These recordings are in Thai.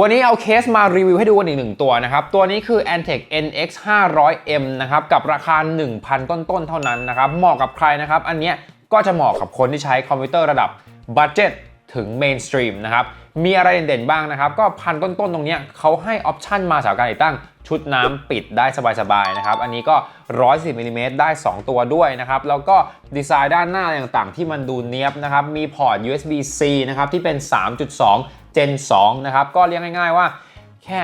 วันนี้เอาเคสมารีวิวให้ดูกันอีกหนึ่งตัวนะครับ ตัวนี้คือ Antec NX 500M นะครับ กับราคา 1,000 ต้นๆ เท่านั้นนะครับ เหมาะกับใครนะครับ อันเนี้ยก็จะเหมาะกับคนที่ใช้คอมพิวเตอร์ระดับบัตเจ็ตถึงเมนสตรีมนะครับ มีอะไรเด่นๆ บ้างนะครับ ก็พันต้นๆ ตรงนี้เขาให้ออปชันมาสำหรับการติดตั้งชุดน้ำปิดได้สบายๆ นะครับ อันนี้ก็ 110มิลลิเมตรได้ 2 ตัวด้วยนะครับ แล้วก็ดีไซน์ด้านหน้าต่างๆ ที่มันดูเนี้ยบนะครับ มีพอร์ต USB-C นะครับ ที่เป็น 3.2 Gen 2 นะครับ ก็เรียกง่าย ๆว่าแค่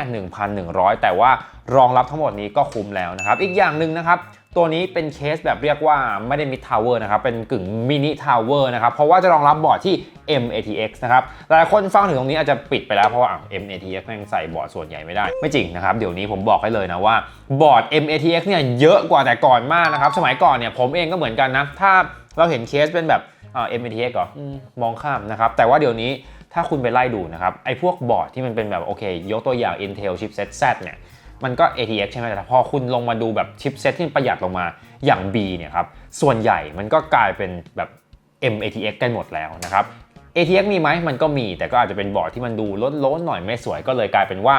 1,100 แต่ว่ารองรับทั้งหมดนี้ก็คุ้มแล้วนะครับ อีกอย่างหนึ่งนะครับ ตัวนี้เป็นเคสแบบเรียกว่าไม่ได้มิดทาวเวอร์นะครับ เป็นกึ่งมินิทาวเวอร์นะครับ เพราะว่าจะรองรับบอร์ดที่ M-ATX นะครับ หลายคนฟังถึงตรงนี้อาจจะปิดไปแล้วเพราะว่า M-ATX แม่งใส่บอร์ดส่วนใหญ่ไม่ได้ ไม่จริงนะครับ เดี๋ยวนี้ผมบอกให้เลยนะว่าบอร์ด M-ATX เนี่ยเยอะกว่าแต่ก่อนมากนะครับ สมัยก่อนเนี่ยผมเองก็เหมือนกันนะ ถ้าเราเห็นเคสเป็นแบบอ่า M-ATX เหรอมองข้ามนะครับ แต่ว่าเดี๋ยวนี้ ถ้าคุณไปไล่ดูนะครับไอ้พวกบอร์ดที่มันเป็นแบบโอเค ยกตัวอย่าง Intel chipset Z เนี่ยมันก็ ATX ใช่ไหมแต่พอคุณลงมาดูแบบชิปเซ็ตที่ประหยัดลงมาอย่าง B เนี่ยครับส่วนใหญ่มันก็กลายเป็นแบบ M-ATX กันหมดแล้วนะครับ ATX มีไหมมันก็มี แต่ก็อาจจะเป็นบอร์ดที่มันดูล้นๆหน่อยไม่สวยก็เลยกลายเป็นว่า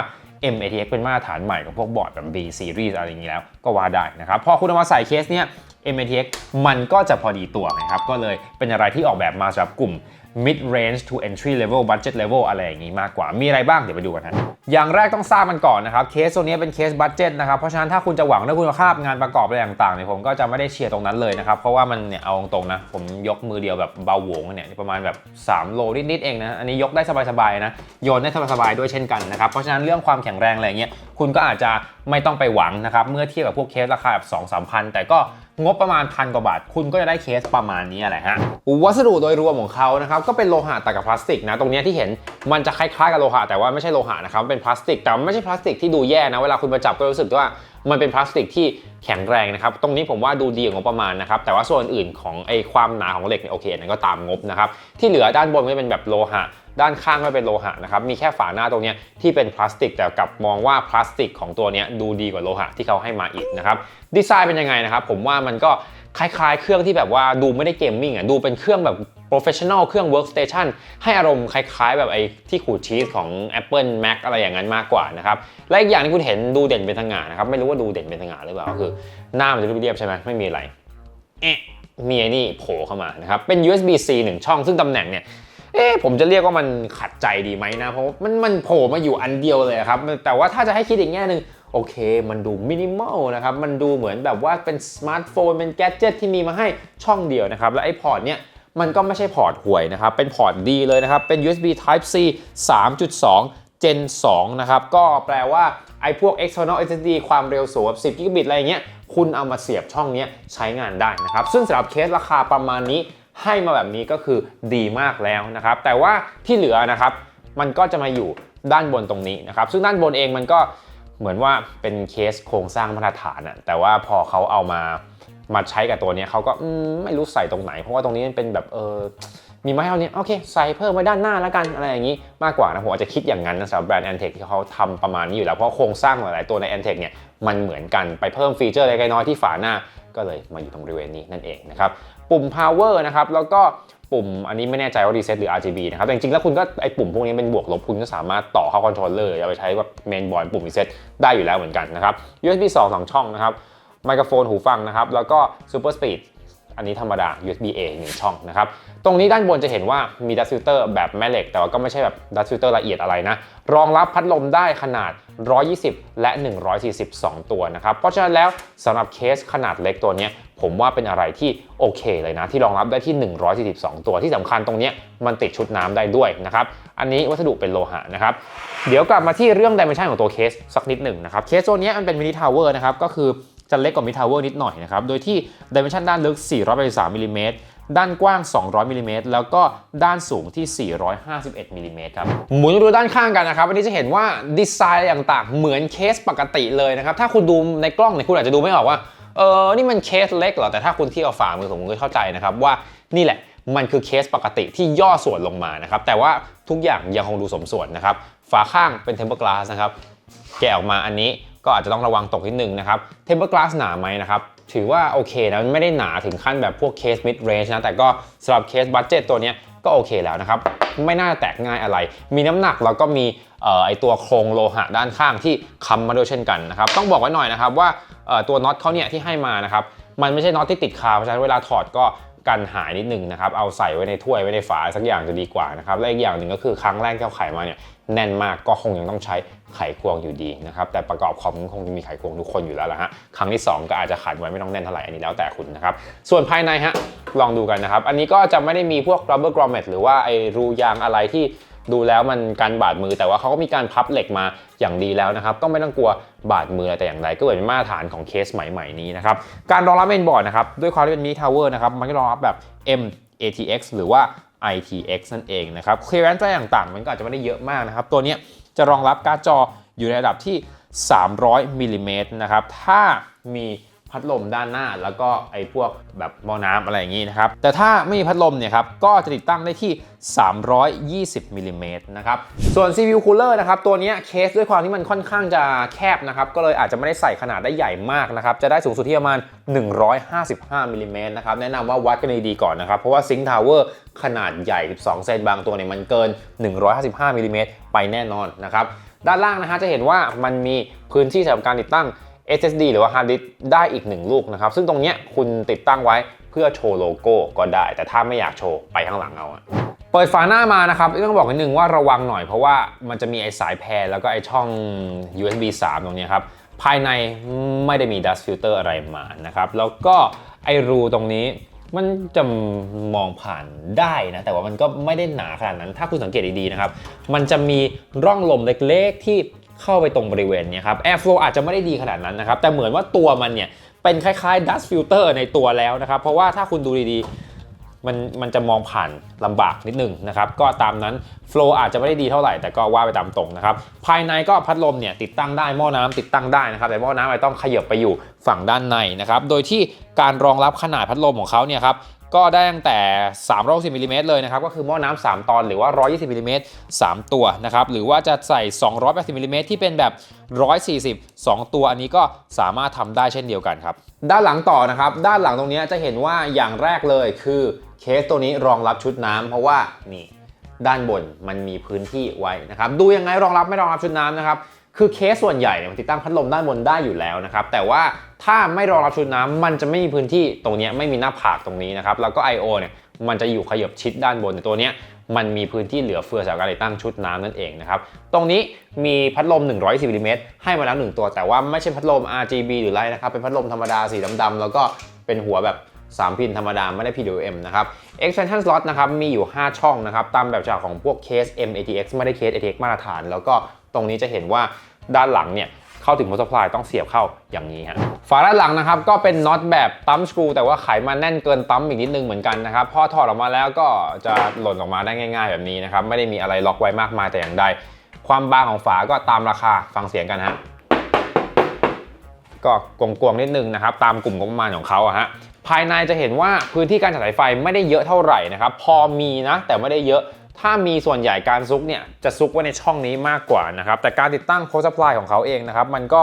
M-ATX เป็นมาตรฐานใหม่ของพวกบอร์ดแบบ B series อะไรอย่างนี้แล้วก็ว่าได้นะครับพอคุณเอามาใส่เคสเนี้ย M-ATX มันก็จะพอดีตัวนะครับ ก็เลยเป็นอะไรที่ออกแบบมาสำหรับกลุ่ม mid range to entry level budget level อะไรอย่างนี้มากกว่า มีอะไรบ้างเดี๋ยวไปดูกันนะอย่างแรกต้องทราบมันก่อนนะครับ เคสตัวนี้เป็นเคสบัตเจ็ตนะครับ เพราะฉะนั้นถ้าคุณจะหวังเรื่องคุณภาพงานประกอบอะไรต่างๆเนี่ยผมก็จะไม่ได้เชียร์ตรงนั้นเลยนะครับ เพราะว่ามันเนี่ยเอาตรงๆนะ ผมยกมือเดียวแบบเบาโหวงเนี่ยประมาณแบบ 3 โลนิดๆเองนะ อันนี้ยกได้สบายๆนะ โยนได้สบายๆด้วยเช่นกันนะครับ เพราะฉะนั้นเรื่องความแข็งแรงอะไรเงี้ย คุณก็อาจจะไม่ต้องไปหวังนะครับ เมื่อเทียบกับพวกเคสราคาแบบ2 3พันแต่ก็งบประมาณพันกว่าบาท คุณก็จะได้เคสประมาณนี้แหละฮะ วัสดุโดยรวมของเขานะครับก็เป็นโลหะตัดกับพลาสติกนะ ตรงนี้ที่เห็นมันจะคล้ายๆกับโลหะแต่ว่าไม่ใช่โลหะนะครับเป็นพลาสติกแต่ไม่ใช่พลาสติกที่ดูแย่นะเวลาคุณมาจับก็รู้สึกว่ามันเป็นพลาสติกที่แข็งแรงนะครับ ตรงนี้ผมว่าดูดีกว่างบประมาณนะครับ แต่ว่าส่วนอื่นของไอ้ความหนาของเหล็กเนี่ยโอเคนั้นก็ตามงบนะครับ ที่เหลือด้านบนก็เป็นแบบโลหะ ด้านข้างก็เป็นโลหะนะครับ มีแค่ฝาหน้าตรงนี้ที่เป็นพลาสติก แต่กลับมองว่าพลาสติกของตัวนี้ดูดีกว่าโลหะที่เขาให้มาอีกนะครับ ดีไซน์เป็นยังไงนะครับ ผมว่ามันก็คล้ายๆ เครื่องที่แบบว่าดูไม่ได้เกมมิ่งอะ ดูเป็นเครื่องแบบ professional เครื่อง workstation ให้อารมณ์คล้ายๆ แบบไอ้ที่ขูดชีสของ Apple Mac อะไรอย่างนั้นมากกว่านะครับ และอีกอย่างที่คุณเห็นดูเด่นเป็นสง่านะครับ ไม่รู้ว่าดูเด่นเป็นสง่าหรือเปล่าก็คือ หน้ามันจะเรียบๆใช่ไหมไม่มีอะไรเอ๊ะมีไอ้นี่โผล่เข้ามานะครับ เป็น USB-C หนึ่งช่องซึ่งตำแหน่งเนี่ย เอ๊ะผมจะเรียกว่ามันขัดใจดีไหมนะ เพราะว่ามันมันโผล่มาอยู่อันเดียวเลยครับ แต่ว่าถ้าจะให้คิดอีกแง่หนึ่งโอเค มันดูมินิมอลนะครับ มันดูเหมือนแบบว่าเป็นสมาร์ทโฟน เป็นแกดเจิตที่มีมาให้ช่องเดียวนะครับ และไอ้พอร์ตเนี่ยมันก็ไม่ใช่พอร์ตห่วยนะครับ เป็นพอร์ตดีเลยนะครับ เป็น USB Type C 3.2 Gen 2 นะครับ ก็แปลว่าไอ้พวก external SSD ความเร็วสูงแบบ10กิกะบิตอะไรเงี้ย คุณเอามาเสียบช่องเนี้ยใช้งานได้นะครับ ซึ่งสำหรับเคสราคาประมาณนี้ ให้มาแบบนี้ก็คือดีมากแล้วนะครับ แต่ว่าที่เหลือนะครับ มันก็จะมาอยู่ด้านบนตรงนี้นะครับ ซึ่งด้านบนเองมันก็เหมือนว่าเป็นเคสโครงสร้างมาตรฐานอะแต่ว่าพอเขาเอามามาใช้กับตัวนี้เขาก็ไม่รู้ใส่ตรงไหน เพราะว่าตรงนี้มันเป็นแบบเออมีมาให้เท่านี้โอเค ใส่เพิ่มไว้ด้านหน้าแล้วกันอะไรอย่างนี้มากกว่านะผมอาจจะคิดอย่างนั้นนะสำหรับแบรนด์ a n t e c ที่เขาทำประมาณนี้อยู่แล้ว เพราะโครงสร้างหลายๆตัวใน a n t e c เนี่ยมันเหมือนกันไปเพิ่มฟีเจอร์เล็กๆน้อยที่ฝาหน้า ก็เลยมาอยู่ตรงบริเวณนี้นั่นเองนะครับปุ่ม power นะครับแล้วก็ปุ่มอันนี้ไม่แน่ใจว่า reset หรือ RGB นะครับแต่จริงๆแล้วคุณก็ไอปุ่มพวกนี้เป็นบวกลบคุณก็สามารถต่อเข้าคอนโทรลเลอร์เอาไปใช้แบบเมนบอร์ดปุ่ม reset ได้อยู่แล้วเหมือนกันนะครับ USB 2 2 ช่องนะครับไมโครโฟนหูฟังนะครับแล้วก็ super speed อันนี้ธรรมดา USB A หนึ่งช่องนะครับ ตรงนี้ด้านบนจะเห็นว่ามีดัตฟิลเตอร์แบบแม่เหล็ก แต่ว่าก็ไม่ใช่แบบดัตฟิลเตอร์ละเอียดอะไรนะ รองรับพัดลมได้ขนาด 120 และ 142 ตัวนะครับ เพราะฉะนั้นแล้วสำหรับเคสขนาดเล็กตัวนี้ผมว่าเป็นอะไรที่โอเคเลยนะ ที่รองรับได้ที่ 142 ตัวที่สำคัญตรงนี้มันติดชุดน้ำได้ด้วยนะครับ อันนี้วัสดุเป็นโลหะนะครับ เดี๋ยวกลับมาที่เรื่องดิเมนชันของตัวเคสสักนิดหนึ่งนะครับ เคสตัวนี้มันเป็นมินิทาวเวอร์นะครับ ก็คือ จะเล็กกว่ามินิทาวเวอร์นิดหน่อยนะครับ โดยที่ดิเมนชันด้านลึก 483มิลลิเมตรด้านกว้าง 200มิลลิเมตรแล้วก็ด้านสูงที่ 451มิลลิเมตรครับ หมุนดูด้านข้างกันนะครับ วันนี้จะเห็นว่าดีไซน์ต่างๆ เหมือนเคสปกติเลยนะครับ ถ้าคุณดูในกล้องเนี่ยคุณอาจจะดูไม่ออกว่า เออ นี่มันเคสเล็กเหรอ แต่ถ้าคุณที่ยวฝ่ามือผมก็เข้าใจนะครับว่านี่แหละมันคือเคสปกติที่ย่อส่วนลงมานะครับ แต่ว่าทุกอย่างยังคงดูสมส่วนนะครับ ฝาข้างเป็นเทมเปอร์กลาสนะครับ แกะออกมาอันนี้ ก็อาจจะต้องระวังตกนิดนึงนะครับเทมเปอร์กลาสหนาไหมนะครับถือว่าโอเคนะมันไม่ได้หนาถึงขั้นแบบพวกเคส mid range นะแต่ก็สำหรับเคสบัตเจตตัวนี้ก็โอเคแล้วนะครับไม่น่าแตกง่ายอะไร มีน้ำหนักแล้วก็มีออไอตัวโครงโลหะด้านข้างที่ค้ำมาด้วยเช่นกันนะครับต้องบอกไว้หน่อยนะครับว่าตัวน็อตเขาเนี่ยที่ให้มานะครับมันไม่ใช่น็อตที่ติดคาเพราะฉะนั้นเวลาถอดก็ กันหายนิดนึงนะครับเอาใส่ไว้ในถ้วยไว้ในฝาสักอย่างจะดีกว่านะครับและอีกอย่างหนึ่งก็คือครั้งแรกที่เอาไข่มาเนี่ยแน่นมากก็คงยังต้องใช้ไขควงอยู่ดีนะครับแต่ประกอบคอมคงจะมีไขควงทุกคนอยู่แล้วละฮะครั้งที่ 2 ก็อาจจะขัดไว้ไม่ต้องแน่นเท่าไหร่อันนี้แล้วแต่คุณนะครับส่วนภายในฮะลองดูกันนะครับอันนี้ก็จะไม่ได้มีพวก rubber grommet หรือว่าไอรูยางอะไรที่ ดูแล้วมันการบาดมือแต่ว่าเขาก็มีการพับเหล็กมาอย่างดีแล้วนะครับ ก็ไม่ต้องกลัวบาดมืออะไรแต่อย่างใดก็เหมือนเป็นมาตรฐานของเคสใหม่ๆนี้นะครับ การรองรับเมนบอร์ดนะครับ ด้วยความที่เป็นมีทาวเวอร์นะครับ มันก็รองรับแบบ M ATX หรือว่า ITX นั่นเองนะครับ clearance อะไรต่างๆ มันก็อาจจะไม่ได้เยอะมากนะครับ ตัวนี้จะรองรับการ์ดจออยู่ในระดับที่ 300มิลลิเมตรนะครับถ้ามี พัดลมด้านหน้า แล้วก็ไอ้พวกแบบหม้อน้ำอะไรอย่างนี้นะครับ แต่ถ้าไม่มีพัดลมเนี่ยครับ ก็จะติดตั้งได้ที่ 320มิลลิเมตรนะครับ ส่วน CPU Cooler นะครับ ตัวนี้เคสด้วยความที่มันค่อนข้างจะแคบนะครับ ก็เลยอาจจะไม่ได้ใส่ขนาดได้ใหญ่มากนะครับ จะได้สูงสุดที่ประมาณ 155มิลลิเมตรนะครับ แนะนำว่าวัดกันดีๆก่อนนะครับ เพราะว่าซิงค์ทาวเวอร์ขนาดใหญ่ 12 เซนบางตัวเนี่ยมันเกิน 155มิลลิเมตรไปแน่นอนนะครับ ด้านล่างนะฮะจะเห็นว่ามันมีพื้นที่สำหรับการติดตั้ง SSD หรือว่า Hard Disk ได้อีก 1 ลูกนะครับ ซึ่งตรงเนี้ยคุณติดตั้งไว้เพื่อโชว์โลโก้ก็ได้ แต่ถ้าไม่อยากโชว์ไปข้างหลังเอาอะเปิดฝาหน้ามานะครับต้องบอกนิดนึงว่าระวังหน่อยเพราะว่ามันจะมีไอสายแพรแล้วก็ไอช่อง USB 3 ตรงนี้ครับ ภายในไม่ได้มี dust filter อะไรมานะครับ แล้วก็ไอรูตรงนี้มันจะมองผ่านได้นะ แต่ว่ามันก็ไม่ได้หนาขนาดนั้น ถ้าคุณสังเกตดีๆนะครับ มันจะมีร่องลมเล็กๆ ที่ เข้าไปตรงบริเวณนี้ครับ airflow อาจจะไม่ได้ดีขนาดนั้นนะครับ แต่เหมือนว่าตัวมันเนี่ย เป็นคล้ายๆ dust filter ในตัวแล้วนะครับ เพราะว่าถ้าคุณดูดีๆ มันมันจะมองผ่านลำบากนิดนึงนะครับ ก็ตามนั้น flow อาจจะไม่ได้ดีเท่าไหร่ แต่ก็ว่าไปตามตรงนะครับ ภายในก็พัดลมเนี่ยติดตั้งได้หม้อน้ำติดตั้งได้นะครับ แต่หม้อน้ำอาจต้องขยับไปอยู่ฝั่งด้านในนะครับ โดยที่การรองรับขนาดพัดลมของเขาเนี่ยครับ ก็ได้ตั้งแต่360มิลลิเมตรเลยนะครับ ก็คือหม้อน้ำ3ตอนหรือว่า 120มิลลิเมตร3ตัวนะครับ หรือว่าจะใส่ 280มิลลิเมตรที่เป็นแบบ 140 2 ตัวอันนี้ก็สามารถทำได้เช่นเดียวกันครับ ด้านหลังต่อนะครับ ด้านหลังตรงนี้จะเห็นว่าอย่างแรกเลยคือเคสตัวนี้รองรับชุดน้ำเพราะว่านี่ด้านบนมันมีพื้นที่ไว้นะครับ ดูยังไงรองรับไม่รองรับชุดน้ำนะครับ คือเคสส่วนใหญ่เนี่ยมันติดตั้งพัดลมด้านบนได้อยู่แล้วนะครับ แต่ว่าถ้าไม่รองรับชุดน้ำมันจะไม่มีพื้นที่ตรงนี้ไม่มีหน้าผากตรงนี้นะครับ แล้วก็ I/O เนี่ยมันจะอยู่ขยับชิดด้านบนแต่ตัวเนี้ยมันมีพื้นที่เหลือเฟือสำหรับการติดตั้งชุดน้ำนั่นเองนะครับ ตรงนี้มีพัดลม 110มิลลิเมตรให้มาแล้ว 1 ตัว แต่ว่าไม่ใช่พัดลม RGB หรือไรนะครับ เป็นพัดลมธรรมดาสีดำๆแล้วก็เป็นหัวแบบ 3 พินธรรมดา ไม่ได้ PWM นะครับ extension slot นะครับ มีอยู่ 5 ช่องนะครับ ตามแบบฉบับของพวกเคส M-ATX ไม่ได้เคส ATX มาตรฐาน แล้วก็ตรงนี้จะเห็นว่า ด้านหลังเนี่ยเข้าถึง power supply ต้องเสียบเข้าอย่างนี้ฮะฝาด้านหลังนะครับก็เป็นน็อตแบบตั้มสกรูแต่ว่าไขมันแน่นเกินตั้มอีกนิดนึงเหมือนกันนะครับพอถอดออกมาแล้วก็จะหล่นออกมาได้ง่าย ๆ แบบนี้นะครับไม่ได้มีอะไรล็อกไว้มากมายแต่อย่างใดความบางของฝาก็ตามราคาฟังเสียงกันฮะก็กวงๆนิดนึงนะครับตามกลุ่มงบประมาณของเขาอะฮะภายในจะเห็นว่าพื้นที่การจัดสายไฟไม่ได้เยอะเท่าไหร่นะครับพอมีนะแต่ไม่ได้เยอะ ถ้ามีส่วนใหญ่การซุกเนี่ยจะซุกไว้ในช่องนี้มากกว่านะครับ แต่การติดตั้ง power supply ของเขาเองนะครับ มันก็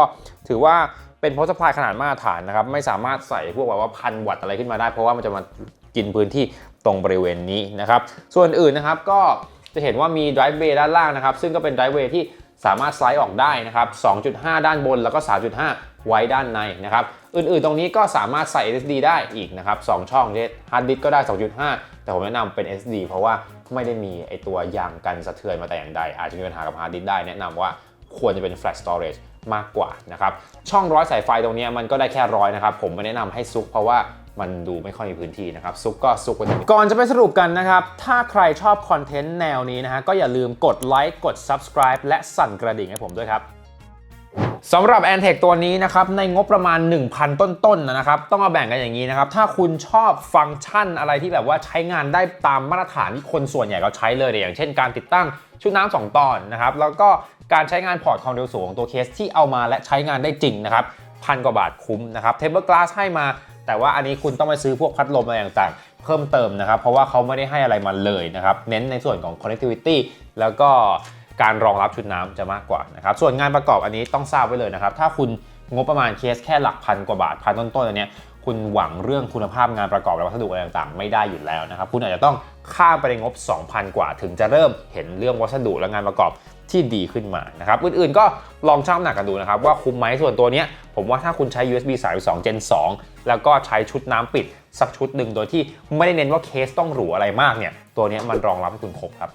ถือว่าเป็น power supply ขนาดมาตรฐานนะครับ ไม่สามารถใส่พวกแบบว่าพันวัตต์อะไรขึ้นมาได้ เพราะว่ามันจะมากินพื้นที่ตรงบริเวณนี้นะครับ ส่วนอื่นนะครับก็จะเห็นว่ามี drive bay ด้านล่างนะครับ ซึ่งก็เป็น drive bay ที่สามารถสไลด์ออกได้นะครับ 2.5 ด้านบนแล้วก็ 3.5 ไว้ด้านในนะครับ อื่นๆ ตรงนี้ก็สามารถใส่ SSD ได้อีกนะครับ 2 ช่องเช่นฮาร์ดดิสก็ได้ 2.5 แต่ผมแนะนำเป็น SSD เพราะว่า ไม่ได้มีไอตัวยางกันสะเทือนมาแต่อย่างใด อาจจะมีปัญหากับฮาร์ดดิสได้แนะนำว่าควรจะเป็น flash storage มากกว่านะครับ ช่องร้อยสายไฟตรงนี้มันก็ได้แค่ร้อยนะครับ ผมไม่แนะนำให้ซุกเพราะว่ามันดูไม่ค่อยมีพื้นที่นะครับ ซุกก็ซุกไปก่อนจะไปสรุปกันนะครับ ถ้าใครชอบคอนเทนต์แนวนี้นะฮะก็อย่าลืมกดไลค์กด subscribe และสั่นกระดิ่งให้ผมด้วยครับ สำหรับ a n t e c ตัวนี้นะครับในงบประมาณ 1,000 ต้นๆนะครับต้องมาแบ่งกันอย่างนี้นะครับถ้าคุณชอบฟังก์ชันอะไรที่แบบว่าใช้งานได้ตามมาตรฐานที่คนส่วนใหญ่เขาใช้เลยเนี่ยอย่างเช่นการติดตั้งชุดน้ำสองตอนนะครับแล้วก็การใช้งานพอร์ตความเร็วสูงของตัวเคสที่เอามาและใช้งานได้จริงนะครับพันกว่าบาทคุ้มนะครับเทเบิลกลาสให้มา แต่ว่าอันนี้คุณต้องไปซื้อพวกพัดลมอะไรต่างๆ เพิ่มเติมนะครับ เพราะว่าเขาไม่ได้ให้อะไรมาเลยนะครับ เน้นในส่วนของ connectivity แล้วก็ การรองรับชุดน้ำจะมากกว่านะครับส่วนงานประกอบอันนี้ต้องทราบไว้เลยนะครับถ้าคุณงบประมาณเคสแค่หลักพันกว่าบาทพันต้นๆอันเนี้ยคุณหวังเรื่องคุณภาพงานประกอบและวัสดุอะไรต่างๆ ไม่ได้อยู่แล้วนะครับคุณอาจจะต้องข้ามไปในงบ 2,000 กว่า ถึงจะเริ่มเห็นเรื่องวัสดุและงานประกอบที่ดีขึ้นมานะครับอื่นๆก็ลองชั่งน้ำหนักกันดูนะครับว่าคุ้มไหมส่วนตัวเนี้ยผมว่าถ้าคุณใช้ USB 3.2 Gen 2 แล้วก็ใช้ชุดน้ำปิดสักชุดหนึ่งโดยที่ไม่ได้เน้นว่าเคสต้องหรูอะไรมากเนี่ยตัวเนี้ยมันรองรับให้คุณครบครับ